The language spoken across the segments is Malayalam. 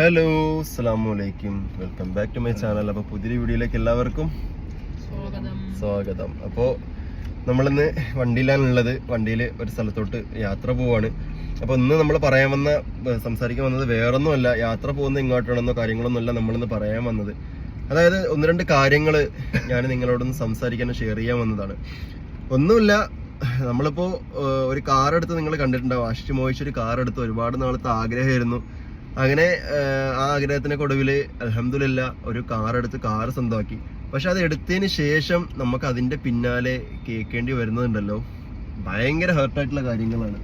ഹലോ അസ്സാം വലൈക്കും welcome back to my channel അപ്പോൾ പുതിയ വീഡിയോയിലേക്ക് എല്ലാവർക്കും സ്വാഗതം. അപ്പോൾ നമ്മളിന്ന് വണ്ടിയിലാണുള്ളത്. വണ്ടിയിൽ ഒരു സ്ഥലത്തോട്ട് യാത്ര പോവാണ്. അപ്പോൾ ഇന്ന് നമ്മൾ പറയാൻ വന്ന സംസാരിക്കാൻ വന്നത് വേറൊന്നുമല്ല. യാത്ര പോകുന്ന ഇങ്ങോട്ടാണെന്നോ കാര്യങ്ങളൊന്നുമല്ല നമ്മളിന്ന് പറയാൻ വന്നത്. അതായത് ഒന്ന് രണ്ട് കാര്യങ്ങൾ ഞാൻ നിങ്ങളോടൊന്ന് സംസാരിക്കാനും ഷെയർ ചെയ്യാൻ വന്നതാണ്. ഒന്നുമില്ല നമ്മളിപ്പോൾ ഒരു കാർ എടുത്ത് നിങ്ങൾ കണ്ടിട്ടുണ്ടാവും. അഷ്ടി മോഹിച്ച് ഒരു കാർ എടുത്ത് ഒരുപാട് നാളത്തെ ആഗ്രഹമായിരുന്നു. അങ്ങനെ ആ ആഗ്രഹത്തിനൊക്കെ ഒടുവിൽ അലഹമില്ല ഒരു കാർ എടുത്ത് കാർ സ്വന്തമാക്കി. പക്ഷെ അത് എടുത്തതിന് ശേഷം നമുക്ക് അതിന്റെ പിന്നാലെ കേൾക്കേണ്ടി വരുന്നതുണ്ടല്ലോ ഭയങ്കര ഹേർട്ടായിട്ടുള്ള കാര്യങ്ങളാണ്.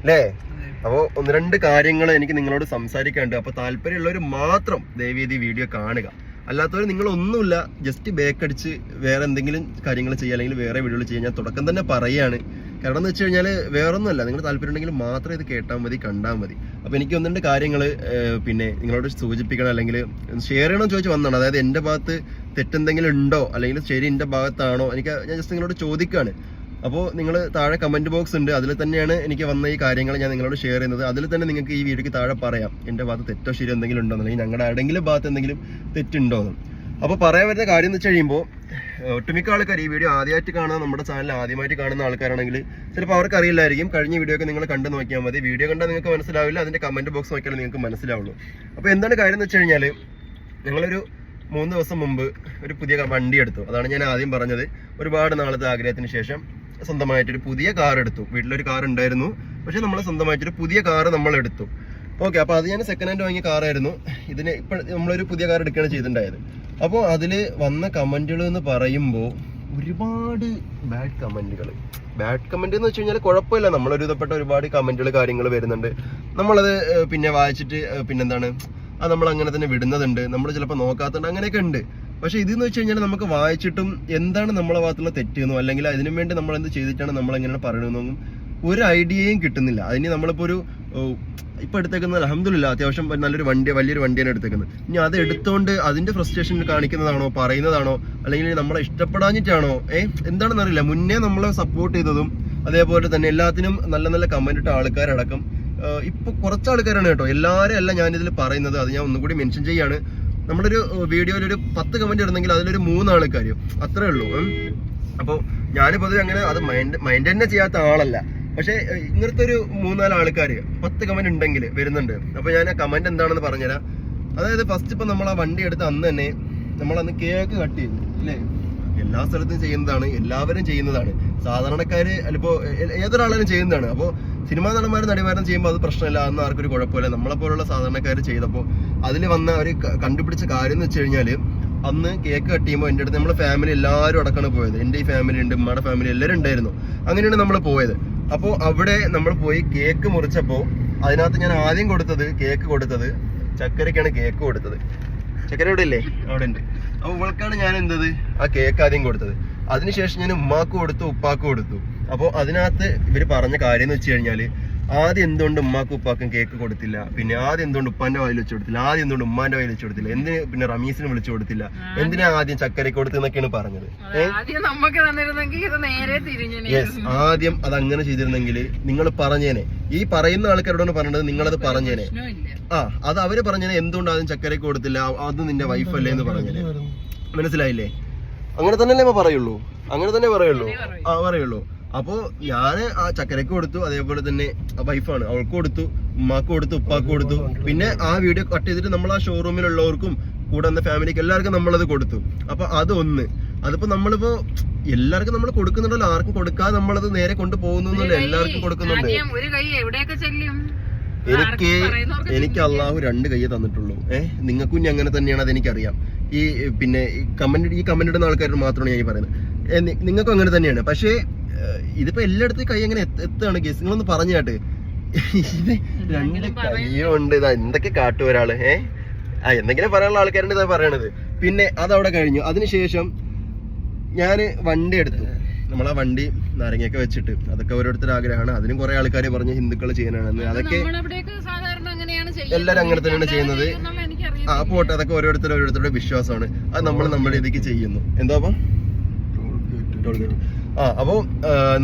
അല്ലേ? അപ്പോൾ ഒന്ന് രണ്ട് കാര്യങ്ങൾ എനിക്ക് നിങ്ങളോട് സംസാരിക്കാനുണ്ട്. അപ്പോൾ താല്പര്യമുള്ളവർ മാത്രം ദയവേദി വീഡിയോ കാണുക. അല്ലാത്തവർ നിങ്ങൾ ഒന്നുമില്ല ജസ്റ്റ് ബേക്കടിച്ച് വേറെ എന്തെങ്കിലും കാര്യങ്ങൾ ചെയ്യുക അല്ലെങ്കിൽ വേറെ വീഡിയോകൾ ചെയ്യാൻ ഞാൻ തുടക്കം തന്നെ പറയാണ്. കാരണം എന്ന് വെച്ച് കഴിഞ്ഞാൽ വേറൊന്നും അല്ല നിങ്ങൾ താല്പര്യം ഉണ്ടെങ്കിൽ മാത്രം ഇത് കേട്ടാൽ മതി കണ്ടാൽ മതി. അപ്പോൾ എനിക്ക് ഒന്ന് രണ്ട് കാര്യങ്ങൾ പിന്നെ നിങ്ങളോട് സൂചിപ്പിക്കണം അല്ലെങ്കിൽ ഷെയർ ചെയ്യണമെന്ന് ചോദിച്ച് വന്നതാണ്. അതായത് എന്റെ ഭാഗത്ത് തെറ്റെന്തെങ്കിലും ഉണ്ടോ? അല്ലെങ്കിൽ ശരി എന്റെ ഭാഗത്താണോ? എനിക്ക് ഞാൻ ജസ്റ്റ് നിങ്ങളോട് ചോദിക്കുകയാണ് അപ്പോൾ നിങ്ങൾ താഴെ കമന്റ് ബോക്സ് ഉണ്ട്. അതിൽ തന്നെയാണ് എനിക്ക് വന്ന ഈ കാര്യങ്ങൾ ഞാൻ നിങ്ങളോട് ഷെയർ ചെയ്യുന്നത്. അതിൽ തന്നെ നിങ്ങൾക്ക് ഈ വീഡിയോക്ക് താഴെ പറയാം. എന്റെ ഭാഗത്ത് തെറ്റോ ശരി എന്തെങ്കിലും ഉണ്ടോ? അല്ലെങ്കിൽ ഞങ്ങളുടെ ആരുടെങ്കിലും ഭാഗത്ത് എന്തെങ്കിലും തെറ്റുണ്ടോ എന്ന് അപ്പോൾ പറയാൻ വരുന്ന കാര്യം എന്ന് വെച്ച് കഴിയുമ്പോൾ ഒട്ടുമിക്ക ആൾക്കാർ ഈ വീഡിയോ ആദ്യമായിട്ട് കാണുന്ന നമ്മുടെ ചാനൽ ആദ്യമായിട്ട് കാണുന്ന ആൾക്കാരാണെങ്കിൽ ചിലപ്പോൾ അവർക്ക് അറിയില്ലായിരിക്കും. കഴിഞ്ഞ വീഡിയോ ഒക്കെ നിങ്ങൾ കണ്ടു നോക്കിയാൽ മതി. വീഡിയോ കണ്ടാൽ നിങ്ങൾക്ക് മനസ്സിലാവില്ല. അതിന്റെ കമന്റ് ബോക്സ് നോക്കിയാൽ നിങ്ങൾക്ക് മനസ്സിലാവുള്ളൂ. അപ്പോൾ എന്താണ് കാര്യം എന്ന് വെച്ച് കഴിഞ്ഞാൽ ഞങ്ങളൊരു മൂന്ന് ദിവസം മുമ്പ് ഒരു പുതിയ വണ്ടി എടുത്തു. അതാണ് ഞാൻ ആദ്യം പറഞ്ഞത്. ഒരുപാട് നാളത്തെ ആഗ്രഹത്തിന് ശേഷം സ്വന്തമായിട്ടൊരു പുതിയ കാർ എടുത്തു. വീട്ടിലൊരു കാർ ഉണ്ടായിരുന്നു. പക്ഷെ നമ്മൾ സ്വന്തമായിട്ടൊരു പുതിയ കാർ നമ്മൾ എടുത്തു. ഓക്കെ അപ്പോൾ അത് ഞാൻ സെക്കൻഡ് ഹാൻഡ് വാങ്ങിയ കാറായിരുന്നു ഇതിന് ഇപ്പോൾ നമ്മളൊരു പുതിയ കാർ എടുക്കുകയാണ് ചെയ്തിട്ടുണ്ടായത്. അപ്പോൾ അതിൽ വന്ന കമന്റുകൾ എന്ന് പറയുമ്പോൾ ഒരുപാട് ബാഡ് കമന്റുകൾ ബാഡ് കമന്റ് എന്ന് വെച്ച് കഴിഞ്ഞാൽ കുഴപ്പമില്ല. നമ്മളൊരു വിധപ്പെട്ട ഒരുപാട് കമന്റുകൾ കാര്യങ്ങൾ വരുന്നുണ്ട്. നമ്മളത് പിന്നെ വായിച്ചിട്ട് പിന്നെന്താണ്? അത് നമ്മൾ അങ്ങനെ തന്നെ വിടുന്നതുണ്ട്. നമ്മൾ ചിലപ്പോൾ നോക്കാത്തുണ്ട് അങ്ങനെയൊക്കെ ഉണ്ട്. പക്ഷേ ഇതെന്ന് വെച്ച് കഴിഞ്ഞാൽ നമുക്ക് വായിച്ചിട്ടും എന്താണ് നമ്മളെ ഭാഗത്തുള്ള തെറ്റെന്നോ അല്ലെങ്കിൽ അതിനു വേണ്ടി നമ്മൾ എന്ത് ചെയ്തിട്ടാണ് നമ്മൾ പറയണമെന്നൊന്നും ഒരു ഐഡിയയും കിട്ടുന്നില്ല. അതിന് നമ്മളിപ്പോ ഒരു ഇപ്പൊ എടുത്തേക്കുന്നത് അലഹമില്ല അത്യാവശ്യം നല്ലൊരു വണ്ടി വലിയൊരു വണ്ടിയാണ് എടുത്തേക്കുന്നത്. ഇനി അത് എടുത്തോണ്ട് അതിന്റെ ഫ്രസ്ട്രേഷൻ കാണിക്കുന്നതാണോ പറയുന്നതാണോ അല്ലെങ്കിൽ നമ്മളെ ഇഷ്ടപ്പെടാഞ്ഞിട്ടാണോ? ഏ എന്താണെന്ന് അറിയില്ല. മുന്നേ നമ്മളെ സപ്പോർട്ട് ചെയ്തതും അതേപോലെ തന്നെ എല്ലാത്തിനും നല്ല നല്ല കമന്റ് ഇട്ട ആൾക്കാരടക്കം. ഇപ്പൊ കുറച്ച് ആൾക്കാരാണ് കേട്ടോ. എല്ലാവരും അല്ല ഞാൻ ഞാനിതിൽ പറയുന്നത്. അത് ഞാൻ ഒന്നുകൂടി മെൻഷൻ ചെയ്യാണ്. നമ്മളൊരു വീഡിയോയിൽ ഒരു പത്ത് കമന്റ് ഇടുന്നെങ്കിൽ അതിലൊരു മൂന്ന് ആൾക്കാർ അത്രേ ഉള്ളൂ. അപ്പോൾ പൊതുവെ അങ്ങനെ അത് മൈൻഡ് മൈൻഡ് തന്നെ ചെയ്യാത്ത ആളല്ല. പക്ഷേ ഇങ്ങനത്തെ ഒരു മൂന്നാൽ ആൾക്കാർ പത്ത് കമന്റ് ഉണ്ടെങ്കിൽ വരുന്നുണ്ട്. അപ്പൊ ഞാൻ ആ കമന്റ് എന്താണെന്ന് പറഞ്ഞുതരാം. അതായത് ഫസ്റ്റ് ഇപ്പൊ നമ്മൾ ആ വണ്ടി എടുത്ത് അന്ന് തന്നെ നമ്മൾ അന്ന് കേക്ക് കട്ട് ചെയ്തു അല്ലേ എല്ലാ സ്ഥലത്തും ചെയ്യുന്നതാണ് എല്ലാവരും ചെയ്യുന്നതാണ്. സാധാരണക്കാര് അല്ലിപ്പോ ഏതൊരാളും ചെയ്യുന്നതാണ്. അപ്പോൾ സിനിമാ നടന്മാരും നടിമാരും ചെയ്യുമ്പോൾ അത് പ്രശ്നമില്ല അന്ന് ആർക്കും ഒരു കുഴപ്പമില്ല. നമ്മളെ പോലുള്ള സാധാരണക്കാർ ചെയ്തപ്പോൾ അതിൽ വന്ന ഒരു കണ്ടുപിടിച്ച കാര്യം എന്ന് വെച്ച് കഴിഞ്ഞാൽ അന്ന് കേക്ക് കട്ട് ചെയ്യുമ്പോൾ എന്റെ അടുത്ത് നമ്മളെ ഫാമിലി എല്ലാവരും അടക്കാണ് പോയത്. എന്റെ ഈ ഫാമിലി ഉണ്ട് ഉമ്മയുടെ ഫാമിലി എല്ലാവരും ഉണ്ടായിരുന്നു. അങ്ങനെയാണ് നമ്മൾ പോയത്. അപ്പോൾ അവിടെ നമ്മൾ പോയി കേക്ക് മുറിച്ചപ്പോൾ അതിനകത്ത് ഞാൻ ആദ്യം കൊടുത്തത് കേക്ക് കൊടുത്തത് ചക്കരയ്ക്കാണ് കേക്ക് കൊടുത്തത്. ചക്കര ഇവിടെ ഇല്ലേ? അവിടെ ഉണ്ട്. അപ്പൊ ഇവൾക്കാണ് ഞാൻ എന്തത്? ആ കേക്ക് ആദ്യം കൊടുത്തത്. അതിനുശേഷം ഞാൻ ഉമ്മാക്ക് കൊടുത്തു ഉപ്പാക്ക് കൊടുത്തു. അപ്പോൾ അതിനകത്ത് ഇവർ പറഞ്ഞ കാര്യം എന്ന് വെച്ച് കഴിഞ്ഞാൽ ആദ്യം എന്തുകൊണ്ട് ഉമ്മാക്കും ഉപ്പാക്കും കേക്ക് കൊടുത്തില്ല? പിന്നെ ആദ്യം എന്തുകൊണ്ട് ഉപ്പാന്റെ വായിൽ വെച്ച് കൊടുത്തില്ല? ആദ്യം എന്തുകൊണ്ട് ഉമ്മാന്റെ വായിൽ വെച്ച് കൊടുത്തില്ല? എന്തിന് പിന്നെ റമീസിന് വിളിച്ചു കൊടുത്തില്ല? എന്തിനാ ആദ്യം ചക്കരയ്ക്ക് കൊടുത്തെന്നൊക്കെയാണ് പറഞ്ഞത്? യെസ് ആദ്യം അത് അങ്ങനെ ചെയ്തിരുന്നെങ്കിൽ നിങ്ങൾ പറഞ്ഞേനെ. ഈ പറയുന്ന ആൾക്കാരോടാണ് പറഞ്ഞത് നിങ്ങളത് പറഞ്ഞേനെ. ആ അത് അവർ പറഞ്ഞേനെ എന്തുകൊണ്ട് ആദ്യം ചക്കരക്ക് കൊടുത്തില്ല? അത് നിന്റെ വൈഫല്ലേ എന്ന് പറഞ്ഞേനെ. മനസ്സിലായില്ലേ? അങ്ങനെ തന്നെയല്ലേ അല്ലേ പറയുള്ളൂ. അങ്ങനെ തന്നെ പറയുള്ളൂ. ആ പറയുള്ളൂ. അപ്പോ ഞാൻ ആ ചക്കരക്ക് കൊടുത്തു അതേപോലെ തന്നെ വൈഫാണ് അവൾക്ക് കൊടുത്തു ഉമ്മാക്ക് കൊടുത്തു ഉപ്പാക്ക് കൊടുത്തു. പിന്നെ ആ വീഡിയോ കട്ട് ചെയ്തിട്ട് നമ്മൾ ആ ഷോറൂമിലുള്ളവർക്കും കൂടെ വന്ന ഫാമിലിക്ക് എല്ലാവർക്കും നമ്മളത് കൊടുത്തു. അപ്പൊ അതൊന്ന്. അതിപ്പോ നമ്മളിപ്പോ എല്ലാവർക്കും നമ്മൾ കൊടുക്കുന്നുണ്ടല്ലോ. ആർക്കും കൊടുക്കാതെ നമ്മളത് നേരെ കൊണ്ടുപോകുന്നു എല്ലാവർക്കും കൊടുക്കുന്നുണ്ട്. എനിക്ക് എനിക്ക് അള്ളാഹു രണ്ട് കയ്യെ തന്നിട്ടുള്ളൂ. ഏഹ് നിങ്ങൾക്കും ഇനി അങ്ങനെ തന്നെയാണ് അത് എനിക്കറിയാം ഈ പിന്നെ ഈ കമന്റ് ഈ കമന്റ് ഇടുന്ന ആൾക്കാരോട് മാത്രമാണ് ഞാൻ പറയുന്നത്. നിങ്ങൾക്കും അങ്ങനെ തന്നെയാണ്. പക്ഷേ ഇതിപ്പോ എല്ലായിടത്തും കൈ എങ്ങനെ എത്ത- എത്തുകയാണ് ഗസ് നിങ്ങളൊന്ന് പറഞ്ഞു കേട്ട്. ഇത് രണ്ട് കൈയുണ്ട് ഉണ്ട്. ഇതാ എന്തൊക്കെ കാട്ടും ഒരാൾ ഏ? ആ എന്തെങ്കിലും പറയാനുള്ള ആൾക്കാരുണ്ട് ഇതാ പറയണത്. പിന്നെ അതവിടെ കഴിഞ്ഞു. അതിനുശേഷം ഞാൻ വണ്ടി എടുത്തു. നമ്മളാ വണ്ടി നാരങ്ങയൊക്കെ വെച്ചിട്ട്. അതൊക്കെ ഓരോരുത്തരുടെ ആഗ്രഹമാണ്. അതിനും കുറെ ആൾക്കാർ പറഞ്ഞു ഹിന്ദുക്കൾ ചെയ്യാനാണെന്ന് അതൊക്കെ നമ്മളവിടെയൊക്കെ സാധാരണ അങ്ങനെയാണ് എല്ലാരും അങ്ങനെ തന്നെയാണ് ചെയ്യുന്നത്. ആ പോട്ട്. അതൊക്കെ ഓരോരുത്തർ ഓരോരുത്തരുടെ വിശ്വാസമാണ്. അത് നമ്മൾ നമ്മുടെ രീതിക്ക് ചെയ്യുന്നു. എന്താ അപ്പം? ആ അപ്പോ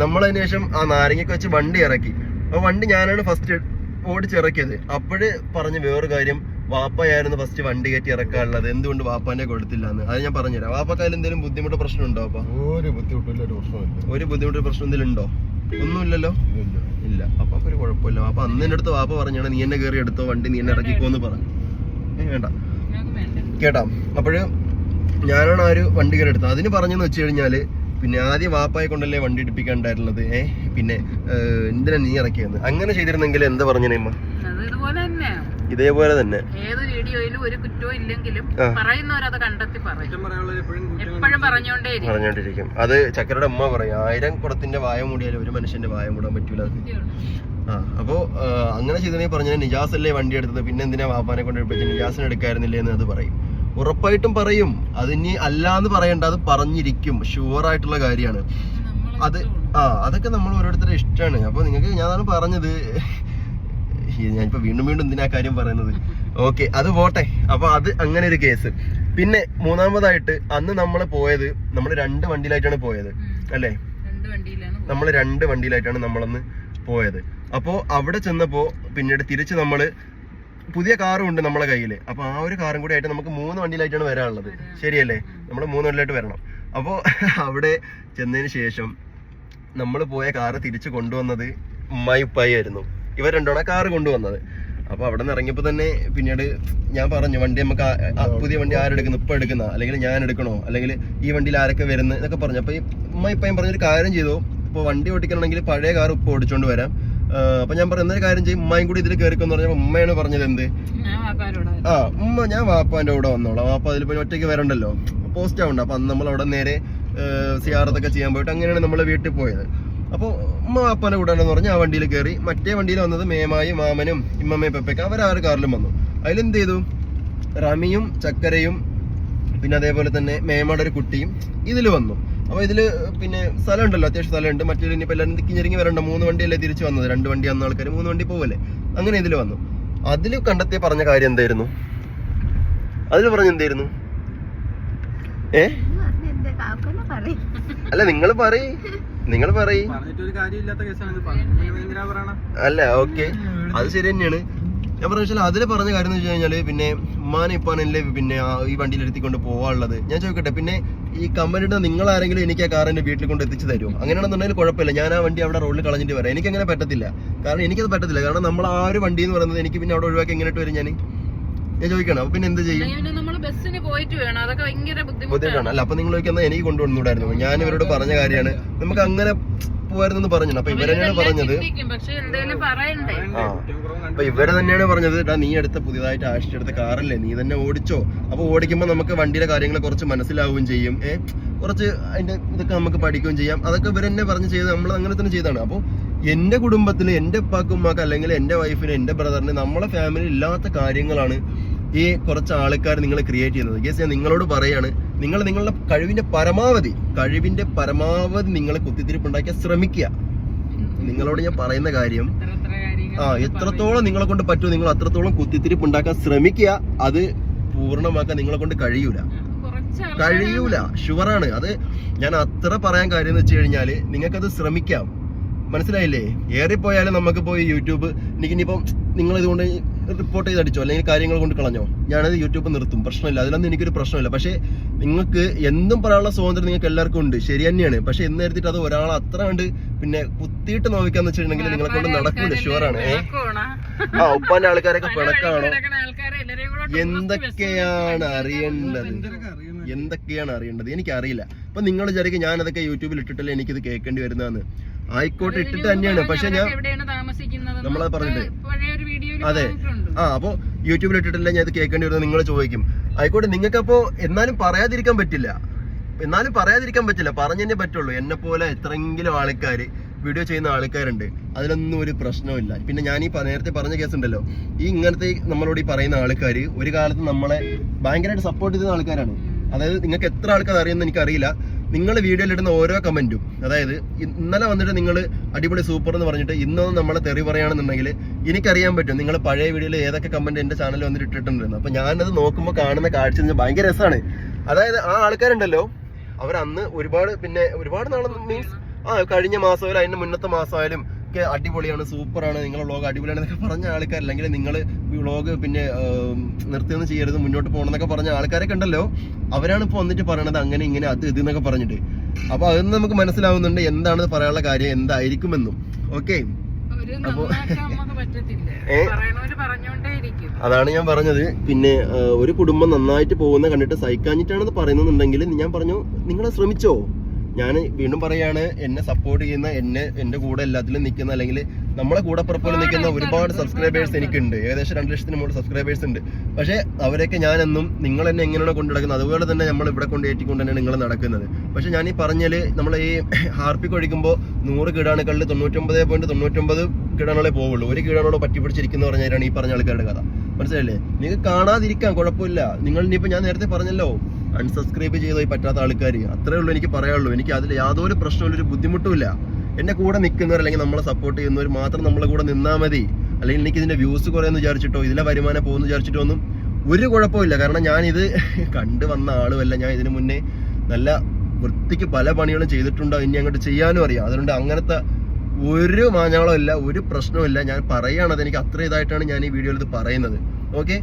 നമ്മളതിന് ശേഷം ആ നാരങ്ങയ്ക്ക് വെച്ച് വണ്ടി ഇറക്കി. അപ്പൊ വണ്ടി ഞാനാണ് ഫസ്റ്റ് ഓടിച്ചിറക്കിയത്. അപ്പോഴ് പറഞ്ഞ വേറൊരു കാര്യം വാപ്പയായിരുന്നു ഫസ്റ്റ് വണ്ടി കയറ്റി ഇറക്കാനുള്ളത്. എന്തുകൊണ്ട് വാപ്പാന്റെ കൊടുത്തില്ല എന്ന് അത് ഞാൻ പറഞ്ഞുതരാം. വാപ്പക്കാരിൽ എന്തെങ്കിലും ബുദ്ധിമുട്ട് പ്രശ്നം ഉണ്ടോ അപ്പൊ? ഒരു ബുദ്ധിമുട്ടില്ല ഒരു പ്രശ്നമില്ല ഒരു ബുദ്ധിമുട്ട് പ്രശ്നം എന്തെങ്കിലും ഉണ്ടോ? ഒന്നുമില്ലല്ലോ? ഇല്ല ഇല്ല. അപ്പൊ ഒരു കുഴപ്പമില്ല. അപ്പൊ അന്ന് എന്റെ അടുത്ത് വാപ്പ പറഞ്ഞാണ് നീ എന്നെ കയറി എടുത്തോ വണ്ടി നീ എന്നെ ഇറക്കിക്കോന്ന് പറഞ്ഞു. വേണ്ട. കേട്ടാ. അപ്പോഴ് ഞാനാണ് ആ ഒരു വണ്ടി കയറി എടുത്തത്. അതിന് പറഞ്ഞെന്ന് വെച്ച് കഴിഞ്ഞാൽ പിന്നെ ആദ്യം വാപ്പായി കൊണ്ടല്ലേ വണ്ടി എടുപ്പിക്കാണ്ടായിരുന്നത് ഏ പിന്നെ എന്തിനാ നീ ഇറക്കിയത്? അങ്ങനെ ചെയ്തിരുന്നെങ്കിൽ എന്താ പറഞ്ഞു ഇതുപോലെ തന്നെ. ഇതേപോലെ തന്നെ. ഏത് വീഡിയോയിലും ഒരു കുറ്റവും ഇല്ലെങ്കിലും ആ. പറയുന്നവരത് കണ്ടെത്തി പറയും. എപ്പോഴും പറഞ്ഞുകൊണ്ടേയിരിക്കും. പറഞ്ഞോണ്ടിരിക്കും അത് ചക്കരയുടെ അമ്മ പറയും ആയിരം കുടത്തിന്റെ വായ മൂടിയാലും ഒരു മനുഷ്യന്റെ വായ മൂടാൻ പറ്റൂല. അത്. ആ അപ്പോ അങ്ങനെ ചെയ്തതിനെ പറഞ്ഞാൽ നിജാസ് അല്ലേ വണ്ടി എടുത്തത്? പിന്നെ എന്തിനാ വാപ്പാനെ കൊണ്ട് എടുപ്പിച്ച് നിജാസിനെ എടുക്കായിരുന്നില്ലേ എന്ന് അത് പറയും. ഉറപ്പായിട്ടും പറയും. അതിനി അല്ലാന്ന് പറയണ്ട അത് പറഞ്ഞിരിക്കും. ഷുവർ ആയിട്ടുള്ള കാര്യമാണ്. അത് ആ അതൊക്കെ നമ്മൾ ഓരോരുത്തരുടെ ഇഷ്ടമാണ്. അപ്പൊ നിങ്ങൾക്ക് ഞാനാണ് പറഞ്ഞത്. ഞാനിപ്പോ വീണ്ടും വീണ്ടും ഇതിനാ കാര്യം പറയുന്നത്? ഓക്കെ അത് പോട്ടെ. അപ്പൊ അത് അങ്ങനെ ഒരു കേസ് പിന്നെ മൂന്നാമതായിട്ട് അന്ന് നമ്മൾ പോയത് നമ്മൾ രണ്ട് വണ്ടിയിലായിട്ടാണ് പോയത്. അല്ലേ? നമ്മൾ രണ്ട് വണ്ടിയിലായിട്ടാണ് നമ്മളന്ന് പോയത്. അപ്പോൾ അവിടെ ചെന്നപ്പോ പിന്നീട് തിരിച്ച് നമ്മൾ പുതിയ കാറും ഉണ്ട് നമ്മളെ കയ്യിൽ അപ്പൊ ആ ഒരു കാറും കൂടി ആയിട്ട് നമുക്ക് മൂന്ന് വണ്ടിയിലായിട്ടാണ് വരാനുള്ളത്. ശരിയല്ലേ? നമ്മൾ മൂന്ന് വണ്ടിയിലായിട്ട് വരണം. അപ്പോൾ അവിടെ ചെന്നതിന് ശേഷം നമ്മൾ പോയ കാറ് തിരിച്ചു കൊണ്ടുവന്നത് ഉമ്മായി ഉപ്പായി ആയിരുന്നു. ഇവർ രണ്ടാണ് കാറ് കൊണ്ടുവന്നത്. അപ്പൊ അവിടെ നിന്ന് ഇറങ്ങിയപ്പോ തന്നെ പിന്നീട് ഞാൻ പറഞ്ഞു വണ്ടി നമുക്ക് പുതിയ വണ്ടി ആരെടുക്കുന്നു ഇപ്പൊ എടുക്കുന്ന. അല്ലെങ്കിൽ ഞാൻ എടുക്കണോ? അല്ലെങ്കിൽ ഈ വണ്ടിയിൽ ആരൊക്കെ വരുന്നത് എന്നൊക്കെ പറഞ്ഞു. അപ്പൊ ഈ ഉമ്മ ഇപ്പം പറഞ്ഞൊരു കാര്യം ചെയ്തു. ഇപ്പൊ വണ്ടി ഓടിക്കണമെങ്കിൽ പഴയ കാർ ഇപ്പൊ ഓടിച്ചോണ്ട് വരാം. അപ്പൊ ഞാൻ പറഞ്ഞ കാര്യം ചെയ്യും. ഉമ്മയും കൂടി ഇതിൽ കയറിക്കെന്ന് പറഞ്ഞപ്പോ ഉമ്മയാണ് പറഞ്ഞത് എന്ത്? ആ ഉമ്മ ഞാൻ വാപ്പാന്റെ കൂടെ വന്നോളാം. വാപ്പ അതിൽ പോയി ഒറ്റയ്ക്ക് വരണ്ടല്ലോ. പോസ്റ്റ് ആവണ്ട അപ്പൊ അന്ന് നമ്മൾ അവിടെ നേരെ സിയാറത്തൊക്കെ ചെയ്യാൻ പോയിട്ട് അങ്ങനെയാണ് നമ്മൾ വീട്ടിൽ പോയത്. അപ്പോൾ ഉമ്മ വാപ്പാന്റെ കൂടെ ആണെന്ന് പറഞ്ഞ് ആ വണ്ടിയിൽ കയറി മറ്റേ വണ്ടിയിൽ വന്നത് മേമായും മാമനും ഇമ്മമ്മയും പെപ്പയ്ക്ക് അവർ ആ കാറിലും വന്നു. അതിലെന്ത് ചെയ്തു? റമിയും ചക്കരയും പിന്നെ അതേപോലെ തന്നെ മേമയുടെ ഒരു കുട്ടിയും ഇതിൽ വന്നു. അപ്പൊ ഇതിൽ പിന്നെ സ്ഥലം ഉണ്ടല്ലോ അത്യാവശ്യം സ്ഥലമുണ്ട്. മറ്റൊരു ഇനിയിപ്പോൾ എല്ലാവരും തിക്കിഞ്ഞിറങ്ങി വരണ്ട മൂന്ന് വണ്ടിയല്ലേ തിരിച്ചു വന്നത്? രണ്ട് വണ്ടി വന്ന ആൾക്കാർ മൂന്ന് വണ്ടി പോവല്ലേ? അങ്ങനെ ഇതിൽ വന്നു. അതിൽ കണ്ടെത്തിയ പറഞ്ഞ കാര്യം എന്തായിരുന്നു? അതിൽ പറഞ്ഞ എന്തായിരുന്നു? ഏ? അല്ല നിങ്ങൾ പറയ്. നിങ്ങൾ പറയ് അല്ല ഓക്കെ. അത് ശരി തന്നെയാണ്. ഞാൻ പറഞ്ഞ വെച്ചാൽ അതിൽ പറഞ്ഞ കാര്യം എന്ന് വെച്ച് കഴിഞ്ഞാൽ പിന്നെ ഉമ്മാനെ ഇപ്പാനല്ലേ പിന്നെ ഈ വണ്ടിയിൽ എടുത്തിക്കൊണ്ട് പോവാനുള്ളത്? ഞാൻ ചോദിക്കട്ടെ പിന്നെ ഈ കമ്പനിയുടെ നിങ്ങൾ ആരെങ്കിലും എനിക്ക് ആ കാർ എന്റെ വീട്ടിൽ കൊണ്ട് എത്തിച്ചു തരുമോ? അങ്ങനെയാണെന്നുണ്ടെങ്കിൽ കുഴപ്പമില്ല. ഞാൻ ആ വണ്ടി അവിടെ റോഡിൽ കളഞ്ഞിട്ട് വരാം. എനിക്ക് അങ്ങനെ പറ്റത്തില്ല. കാരണം എനിക്കത് പറ്റത്തില്ല. കാരണം നമ്മൾ ആ ഒരു വണ്ടി എന്ന് പറയുന്നത് എനിക്ക് പിന്നെ അവിടെ ഒഴിവാക്കി എങ്ങനെ വരും ഞാൻ ഞാൻ ചോദിക്കണം? അപ്പൊ പിന്നെ എന്ത് ചെയ്യും? അല്ലെങ്കിൽ പിന്നെ നമ്മൾ ബസ്സിന് പോയിട്ട് വേണം. അതൊക്കെ ഭയങ്കര ബുദ്ധിമുട്ടാണ്. അല്ല അപ്പൊ നിങ്ങൾ ചോദിക്കുന്നത് എനിക്ക് കൊണ്ടുവന്നുകൂടായിരുന്നു ഞാൻ ഇവരോട് പറഞ്ഞ കാര്യമാണ്. നമുക്ക് അങ്ങനെ പോവായിരുന്നു പറഞ്ഞു അപ്പൊ ഇവരെന്നെയാണ് പറഞ്ഞത്. അപ്പൊ ഇവരെ തന്നെയാണ് പറഞ്ഞത് "എടാ, നീ എടുത്ത പുതിയതായിട്ട് ആഷിച്ചെടുത്ത കാറല്ലേ? നീ തന്നെ ഓടിച്ചോ. അപ്പൊ ഓടിക്കുമ്പോ നമുക്ക് വണ്ടിയുടെ കാര്യങ്ങളെ കുറച്ച് മനസ്സിലാവുകയും ചെയ്യും. ഏഹ് കുറച്ച് അതിന്റെ ഇതൊക്കെ നമുക്ക് പഠിക്കുകയും ചെയ്യാം. അതൊക്കെ ഇവരെന്നെ പറഞ്ഞ് ചെയ്ത് നമ്മൾ അങ്ങനെ തന്നെ ചെയ്താണ്. അപ്പോൾ എന്റെ കുടുംബത്തിൽ എന്റെ ഉപ്പാക്കും ഉമ്മാക്ക് അല്ലെങ്കിൽ എന്റെ വൈഫിന് എന്റെ ബ്രദറിന് നമ്മളെ ഫാമിലി ഇല്ലാത്ത കാര്യങ്ങളാണ് ഈ കുറച്ച് ആൾക്കാർ നിങ്ങൾ ക്രിയേറ്റ് ചെയ്യുന്നത്. ഗസ് ഞാൻ നിങ്ങളോട് പറയാണ്. നിങ്ങൾ നിങ്ങളുടെ കഴിവിന്റെ പരമാവധി കഴിവിന്റെ പരമാവധി നിങ്ങൾ കുത്തിത്തിരിപ്പുണ്ടാക്കാൻ ശ്രമിക്കുക. നിങ്ങളോട് ഞാൻ പറയുന്ന കാര്യം ആ എത്രത്തോളം നിങ്ങളെ കൊണ്ട് പറ്റുമോ നിങ്ങൾ അത്രത്തോളം കുത്തിത്തിരിപ്പ് ഉണ്ടാക്കാൻ ശ്രമിക്കുക. അത് പൂർണമാക്കാൻ നിങ്ങളെ കൊണ്ട് കഴിയൂല. കഴിയൂല. ഷുവറാണ് അത് ഞാൻ അത്ര പറയാൻ കാര്യം എന്ന് വെച്ച് കഴിഞ്ഞാൽ നിങ്ങൾക്കത് ശ്രമിക്കാം. മനസ്സിലായില്ലേ? ഏറിപ്പോയാലും നമുക്ക് പോയി യൂട്യൂബ് എനിക്ക് ഇനിയിപ്പം നിങ്ങൾ ഇതുകൊണ്ട് റിപ്പോർട്ട് ചെയ്ത് അടിച്ചോ? അല്ലെങ്കിൽ കാര്യങ്ങൾ കൊണ്ട് കളഞ്ഞോ? ഞാനത് യൂട്യൂബ് നിർത്തും. പ്രശ്നമില്ല. അതിലൊന്നും എനിക്കൊരു പ്രശ്നമില്ല. പക്ഷേ നിങ്ങൾക്ക് എന്തും പറയാനുള്ള സ്വാതന്ത്ര്യം നിങ്ങൾക്ക് എല്ലാവർക്കും ഉണ്ട്. ശരി തന്നെയാണ്. പക്ഷെ എന്ന് നേരത്തിട്ട് അത് ഒരാൾ അത്ര കണ്ട് പിന്നെ കുത്തിയിട്ട് നോവിക്കാന്ന് വെച്ചിട്ടുണ്ടെങ്കിൽ നിങ്ങളെ കൊണ്ട് നടക്കൂല. ആണ്. ഷുവറാണ് ആ ഉപ്പാന്റെ ആൾക്കാരൊക്കെ പിണക്കാണോ? എന്തൊക്കെയാണ് അറിയേണ്ടത്? എന്തൊക്കെയാണ് അറിയേണ്ടത്? എനിക്കറിയില്ല. അപ്പൊ നിങ്ങൾ വിചാരിക്കും ഞാൻ അതൊക്കെ യൂട്യൂബിൽ ഇട്ടിട്ടല്ലേ എനിക്കിത് കേൾക്കേണ്ടി വരുന്നതെന്ന്. ആയിക്കോട്ടെ ഇട്ടിട്ട് തന്നെയാണ്. പക്ഷെ ഞാൻ നമ്മളത് പറഞ്ഞിട്ട്. അതെ. ആ അപ്പൊ യൂട്യൂബിൽ ഇട്ടിട്ടല്ലേ ഞാൻ ഇത് കേൾക്കേണ്ടി വരുന്നത് നിങ്ങൾ ചോദിക്കും. ആയിക്കോട്ടെ നിങ്ങൾക്കപ്പോ എന്നാലും പറയാതിരിക്കാൻ പറ്റില്ല. എന്നാലും പറയാതിരിക്കാൻ പറ്റില്ല. പറഞ്ഞേ പറ്റുള്ളൂ. എന്നെ പോലെ എത്രയെങ്കിലും ആൾക്കാര് വീഡിയോ ചെയ്യുന്ന ആൾക്കാരുണ്ട്. അതിലൊന്നും ഒരു പ്രശ്നമില്ല പിന്നെ ഞാൻ ഈ നേരത്തെ പറഞ്ഞ കേസ് ഉണ്ടല്ലോ. ഈ ഇങ്ങനത്തെ നമ്മളോട് ഈ പറയുന്ന ആൾക്കാർ ഒരു കാലത്ത് നമ്മളെ ഭയങ്കരമായിട്ട് സപ്പോർട്ട് ചെയ്യുന്ന ആൾക്കാരാണ്. അതായത് നിങ്ങൾക്ക് എത്ര ആൾക്കാർ അറിയുമെന്ന് എനിക്കറിയില്ല. നിങ്ങൾ വീഡിയോയിൽ ഇടുന്ന ഓരോ കമന്റും അതായത് ഇന്നലെ വന്നിട്ട് നിങ്ങൾ അടിപൊളി സൂപ്പർ എന്ന് പറഞ്ഞിട്ട് ഇന്നൊന്നും നമ്മളെ തെറി പറയുകയാണെന്നുണ്ടെങ്കിൽ എനിക്കറിയാൻ പറ്റും നിങ്ങൾ പഴയ വീഡിയോയിൽ ഏതൊക്കെ കമന്റ് എന്റെ ചാനലിൽ വന്നിട്ട് ഇട്ടിട്ടുണ്ടായിരുന്നു അപ്പോൾ ഞാനത് നോക്കുമ്പോൾ കാണുന്ന കാഴ്ച ഭയങ്കര രസമാണ് അതായത് ആ ആൾക്കാരുണ്ടല്ലോ അന്ന് ഒരുപാട് പിന്നെ ഒരുപാട് നാളെ മീൻസ് ആ കഴിഞ്ഞ മാസമായാലും അതിന്റെ മുന്നത്തെ മാസമായാലും ഒക്കെ അടിപൊളിയാണ് സൂപ്പറാണ് നിങ്ങളുടെ വ്ളോഗ് അടിപൊളിയാണ് എന്നൊക്കെ പറഞ്ഞ ആൾക്കാർ അല്ലെങ്കിൽ നിങ്ങൾ വ്ളോഗ് പിന്നെ നിർത്തിയെന്ന് ചെയ്യരുത് മുന്നോട്ട് പോകണം എന്നൊക്കെ പറഞ്ഞ ആൾക്കാരൊക്കെ ഉണ്ടല്ലോ. അവരാണ് ഇപ്പോൾ വന്നിട്ട് പറയണത് അങ്ങനെ ഇങ്ങനെ അത് ഇത് എന്നൊക്കെ പറഞ്ഞിട്ട്. അപ്പോൾ അതൊന്നും നമുക്ക് മനസ്സിലാവുന്നുണ്ട് എന്താണ് പറയാനുള്ള കാര്യം എന്തായിരിക്കുമെന്നും. ഓക്കെ അപ്പോൾ അതാണ് ഞാൻ പറഞ്ഞത്. പിന്നെ ഒരു കുടുംബം നന്നായിട്ട് പോകുന്ന കണ്ടിട്ട് സഹിക്കാഞ്ഞിട്ടാണെന്ന് പറയുന്നുണ്ടെങ്കിൽ ഞാൻ പറഞ്ഞു നിങ്ങൾ ശ്രമിച്ചോ? ഞാൻ വീണ്ടും പറയാണ് എന്നെ സപ്പോർട്ട് ചെയ്യുന്ന എന്നെ എന്റെ കൂടെ എല്ലാത്തിലും നിൽക്കുന്ന അല്ലെങ്കിൽ നമ്മളെ കൂടെ പുറപ്പോലെ നിൽക്കുന്ന ഒരുപാട് സബ്സ്ക്രൈബേഴ്സ് എനിക്കുണ്ട്. ഏകദേശം രണ്ട് ലക്ഷത്തിന് മുകളിൽ സബ്സ്ക്രൈബേഴ്സ് ഉണ്ട്. പക്ഷേ അവരൊക്കെ ഞാനെന്നും നിങ്ങൾ എന്നെ എങ്ങനെയാണ് കൊണ്ടു നടക്കുന്നത് അതുപോലെ തന്നെ നമ്മൾ ഇവിടെ കൊണ്ട് ഏറ്റിക്കൊണ്ട് തന്നെ നിങ്ങൾ നടക്കുന്നത്. പക്ഷേ ഞാൻ ഈ പറഞ്ഞാൽ നമ്മൾ ഈ ഹാർപ്പിക്ക് ഒഴിക്കുമ്പോൾ നൂറ് കീടാണുക്കളിൽ തൊണ്ണൂറ്റൊമ്പത് പോയിന്റ് തൊണ്ണൂറ്റൊമ്പത് കീടാണുകളെ പോവുള്ളൂ. ഒരു കിടാണോട് പറ്റി പിടിച്ചിരിക്കുന്നു പറഞ്ഞാലാണ് ഈ പറഞ്ഞ ആൾക്കാരുടെ കഥ. മനസ്സിലല്ലേ നിങ്ങൾക്ക് കാണാതിരിക്കാം കുഴപ്പമില്ല. നിങ്ങൾ ഇനിയിപ്പോൾ ഞാൻ നേരത്തെ പറഞ്ഞല്ലോ അൺസബ്സ്ക്രൈബ് ചെയ്ത് പോയി പറ്റാത്ത ആൾക്കാർ അത്രേ ഉള്ളൂ എനിക്ക് പറയാനുള്ളൂ. എനിക്ക് അതിൽ യാതൊരു പ്രശ്നമില്ല ഒരു ബുദ്ധിമുട്ടുമില്ല. എന്നെ കൂടെ നിൽക്കുന്നവർ അല്ലെങ്കിൽ നമ്മളെ സപ്പോർട്ട് ചെയ്യുന്നവർ മാത്രം നമ്മളെ കൂടെ നിന്നാൽ മതി. അല്ലെങ്കിൽ എനിക്ക് ഇതിന്റെ വ്യൂസ് കുറയെന്ന് വിചാരിച്ചിട്ടോ ഇതിലെ വരുമാനം പോകുന്നു വിചാരിച്ചിട്ടോ ഒന്നും ഒരു കുഴപ്പമില്ല കാരണം ഞാൻ ഇത് കണ്ടു വന്ന ആളുമല്ല. ഞാൻ ഇതിനു മുന്നേ നല്ല വൃത്തിക്ക് പല പണികളും ചെയ്തിട്ടുണ്ടോ ഇനി അങ്ങോട്ട് ചെയ്യാനും അറിയാം. അതുകൊണ്ട് അങ്ങനത്തെ ഒരു മാഞ്ഞാളോ ഇല്ല ഒരു പ്രശ്നമില്ല ഞാൻ പറയുകയാണത് എനിക്ക് അത്ര ഇതായിട്ടാണ് ഞാൻ ഈ വീഡിയോയിൽ ഇത് പറയുന്നത്. ഓക്കെ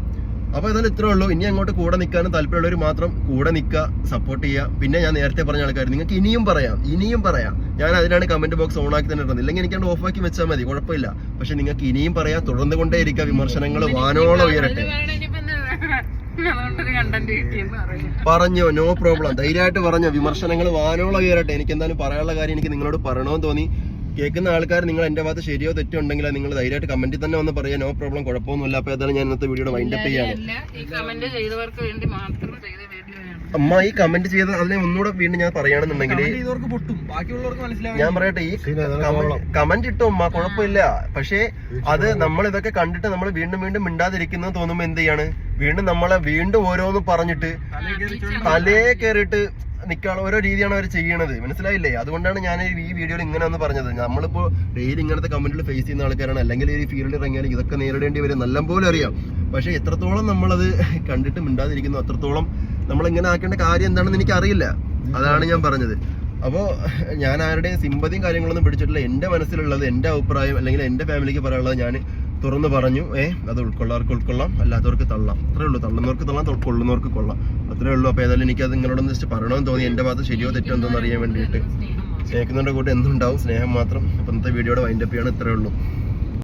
അപ്പൊ ഏതായാലും ഇത്രേ ഉള്ളൂ. ഇനി അങ്ങോട്ട് കൂടെ നിൽക്കാനും താല്പര്യമുള്ളവർ മാത്രം കൂടെ നിൽക്കുക സപ്പോർട്ട് ചെയ്യുക. പിന്നെ ഞാൻ നേരത്തെ പറഞ്ഞ ആൾക്കാർ നിങ്ങൾക്ക് ഇനിയും പറയാം ഇനിയും പറയാം. ഞാൻ അതിനാണ് കമന്റ് ബോക്സ് ഓൺ ആക്കി തന്നെ ഇടുന്നത്. ഇല്ലെങ്കിൽ എനിക്ക് ഓഫ് ആക്കി വെച്ചാൽ മതി കുഴപ്പമില്ല. പക്ഷെ നിങ്ങൾക്ക് ഇനിയും പറയാം തുടർന്നു കൊണ്ടേ ഇരിക്കുക വിമർശനങ്ങൾ വാനോളം ഉയരട്ടെ. പറഞ്ഞോ നോ പ്രോബ്ലം ധൈര്യമായിട്ട് പറഞ്ഞോ വിമർശനങ്ങൾ വാനോളം ഉയരട്ടെ. എനിക്ക് എന്തായാലും പറയാനുള്ള കാര്യം എനിക്ക് നിങ്ങളോട് പറയണമെന്ന് തോന്നി. കേൾക്കുന്ന ആൾക്കാർ നിങ്ങൾ എന്റെ ഭാഗത്ത് ശരിയോ തെറ്റോ ഉണ്ടെങ്കിൽ നിങ്ങൾ ധൈര്യമായിട്ട് കമന്റിൽ തന്നെ വന്ന് പറയാം നോ പ്രോബ്ലം കുഴപ്പമൊന്നുമില്ല. അപ്പൊ ഏതായാലും ഞാൻ ഇന്നത്തെ വീഡിയോ വൈൻഡ് അപ്പ് ചെയ്യാണ് വീഡിയോയാണ് അമ്മ ഈ കമന്റ് ചെയ്ത അതിനെ ഒന്നുകൂടെ വീണ്ടും ഞാൻ പറയുകയാണെന്നുണ്ടെങ്കിൽ ഞാൻ പറയട്ടെ ഈ കമന്റ് ഇട്ടോ അമ്മ കുഴപ്പമില്ല. പക്ഷേ അത് നമ്മൾ ഇതൊക്കെ കണ്ടിട്ട് നമ്മൾ വീണ്ടും വീണ്ടും മിണ്ടാതിരിക്കുന്നത് തോന്നുമ്പോ എന്ത് ചെയ്യാണ്? വീണ്ടും നമ്മളെ വീണ്ടും ഓരോന്ന് പറഞ്ഞിട്ട് തലേ കയറിയിട്ട് നിൽക്കാനുള്ള ഓരോ രീതിയാണ് അവർ ചെയ്യണത്. മനസ്സിലായില്ലേ? അതുകൊണ്ടാണ് ഞാൻ ഈ വീഡിയോയിൽ ഇങ്ങനെ ഒന്ന് പറഞ്ഞത്. നമ്മളിപ്പോ ഡെയിലി ഇങ്ങനത്തെ കമന്റിൽ ഫേസ് ചെയ്യുന്ന ആൾക്കാരാണ്. അല്ലെങ്കിൽ ഈ ഫീൽഡിൽ ഇറങ്ങിയാൽ ഇതൊക്കെ നേരിടേണ്ടി വരും നല്ല നല്ലപോലെ അറിയാം. പക്ഷെ എത്രത്തോളം നമ്മളത് കണ്ടിട്ട് മിണ്ടാതിരിക്കുന്നു അത്രത്തോളം നമ്മൾ ഇങ്ങനെ ആക്കേണ്ട കാര്യം എന്താണെന്ന് എനിക്ക് അറിയില്ല അതാണ് ഞാൻ പറഞ്ഞത്. അപ്പോൾ ഞാൻ ആരുടെയും സിമ്പതിയും കാര്യങ്ങളൊന്നും പിടിച്ചിട്ടില്ല. എന്റെ മനസ്സിലുള്ളത് എന്റെ അഭിപ്രായം അല്ലെങ്കിൽ എന്റെ ഫാമിലിക്ക് പറയാനുള്ളത് ഞാൻ തുറന്നു പറഞ്ഞു. ഏഹ് അത് ഉൾക്കൊള്ളാർക്ക് ഉൾക്കൊള്ളാം അല്ലാത്തവർക്ക് തള്ളാം. അത്രേ ഉള്ളൂ. തള്ളുന്നവർക്ക് തള്ളാം കൊള്ളുന്നവർക്ക് കൊള്ളാം. അത്രേ ഉള്ളൂ. അപ്പോൾ ഏതായാലും എനിക്കത് നിങ്ങളോടൊന്ന് ജസ്റ്റ് പറയണമെന്ന് തോന്നി. എന്റെ ഭാഗത്ത് ശരിയോ തെറ്റോ എന്തോന്ന് അറിയാൻ വേണ്ടിയിട്ട്. സ്നേഹിക്കുന്നവരുടെ കൂടെ എന്തുണ്ടാവും? സ്നേഹം മാത്രം. അപ്പം ഇന്നത്തെ വീഡിയോയുടെ വൈൻഡപ്പ് ചെയ്യണം. ഇത്രേ ഉള്ളൂ.